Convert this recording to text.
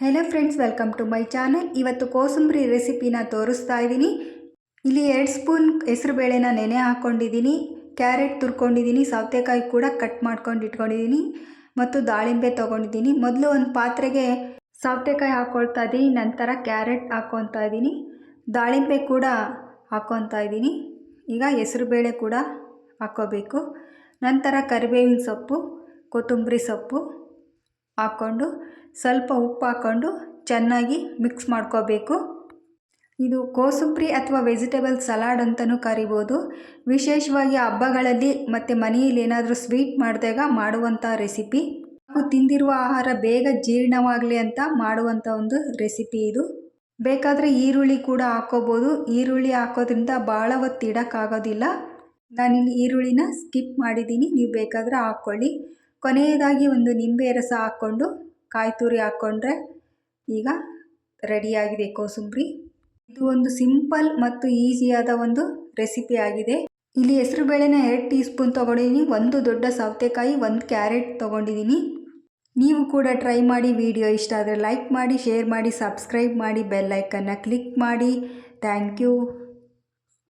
Hello friends welcome to my channel ಇವತ್ತು ಕೋಸಂಬರಿ ರೆಸಿಪಿನ ತೋರಿಸ್ತಾ ಇದ್ದೀನಿ. ಇಲ್ಲಿ ಎರಡು ಸ್ಪೂನ್ ಹೆಸರುಬೇಳೆನ ನೆನೆ ಹಾಕ್ಕೊಂಡಿದ್ದೀನಿ ಕ್ಯಾರೆಟ್ ತುರ್ಕೊಂಡಿದ್ದೀನಿ. ಸೌತೆಕಾಯಿ ಕೂಡ ಕಟ್ ಮಾಡ್ಕೊಂಡು ಇಟ್ಕೊಂಡಿದ್ದೀನಿ. ಮತ್ತು ದಾಳಿಂಬೆ ತೊಗೊಂಡಿದ್ದೀನಿ. ಮೊದಲು ಒಂದು ಪಾತ್ರೆಗೆ ಸೌತೆಕಾಯಿ ಹಾಕ್ಕೊಳ್ತಾ ಇದ್ದೀನಿ. ನಂತರ ಕ್ಯಾರೆಟ್ ಹಾಕ್ಕೊತಾ ಇದ್ದೀನಿ. ದಾಳಿಂಬೆ ಕೂಡ ಹಾಕ್ಕೊತಾ ಇದ್ದೀನಿ. ಈಗ ಹೆಸರುಬೇಳೆ ಕೂಡ ಹಾಕ್ಕೋಬೇಕು ನಂತರ ಕರಿಬೇವಿನ ಸೊಪ್ಪು, ಕೊತ್ತಂಬರಿ ಸೊಪ್ಪು. ಹಾಕ್ಕೊಂಡು ಸ್ವಲ್ಪ ಉಪ್ಪು ಹಾಕ್ಕೊಂಡು ಚೆನ್ನಾಗಿ ಮಿಕ್ಸ್ ಮಾಡ್ಕೋಬೇಕು. ಇದು ಕೋಸುಂಬ್ರಿ ಅಥವಾ ವೆಜಿಟೇಬಲ್ ಸಲಾಡ್ ಅಂತಲೂ ಕರಿಬೋದು. ವಿಶೇಷವಾಗಿ ಹಬ್ಬಗಳಲ್ಲಿ ಮತ್ತು ಮನೆಯಲ್ಲಿ ಏನಾದರೂ ಸ್ವೀಟ್ ಮಾಡಿದಾಗ ಮಾಡುವಂಥ ರೆಸಿಪಿ ನಾವು ತಿಂದಿರುವ ಆಹಾರ ಬೇಗ ಜೀರ್ಣವಾಗಲಿ ಅಂತ ಮಾಡುವಂಥ ಒಂದು ರೆಸಿಪಿ ಇದು. ಬೇಕಾದರೆ ಈರುಳ್ಳಿ ಕೂಡ ಹಾಕೋಬೋದು ಈರುಳ್ಳಿ ಹಾಕೋದ್ರಿಂದ ಭಾಳ ಹೊತ್ತು ಇಡೋಕ್ಕಾಗೋದಿಲ್ಲ ನಾನಿಲ್ಲಿ ಈರುಳ್ಳಿನ ಸ್ಕಿಪ್ ಮಾಡಿದ್ದೀನಿ. ನೀವು ಬೇಕಾದರೆ ಹಾಕ್ಕೊಳ್ಳಿ. ಕೊನೆಯದಾಗಿ ಒಂದು ನಿಂಬೆ ರಸ ಹಾಕ್ಕೊಂಡು, ಕಾಯಿ ತುರಿ ಹಾಕ್ಕೊಂಡ್ರೆ ಈಗ ರೆಡಿಯಾಗಿದೆ ಕೋಸುಂಬ್ರಿ. ಇದು ಒಂದು ಸಿಂಪಲ್ ಮತ್ತು ಈಸಿಯಾದ ಒಂದು ರೆಸಿಪಿ ಆಗಿದೆ. ಇಲ್ಲಿ ಹೆಸರುಬೇಳೆನ ಎರಡು ಟೀ ಸ್ಪೂನ್ ತೊಗೊಂಡಿದ್ದೀನಿ, ಒಂದು ದೊಡ್ಡ ಸೌತೆಕಾಯಿ, ಒಂದು ಕ್ಯಾರೆಟ್ ತೊಗೊಂಡಿದ್ದೀನಿ. ನೀವು ಕೂಡ ಟ್ರೈ ಮಾಡಿ ವಿಡಿಯೋ ಇಷ್ಟ ಆದರೆ ಲೈಕ್ ಮಾಡಿ ಶೇರ್ ಮಾಡಿ ಸಬ್ಸ್ಕ್ರೈಬ್ ಮಾಡಿ ಬೆಲ್ ಐಕನ್ನ ಕ್ಲಿಕ್ ಮಾಡಿ. Thank you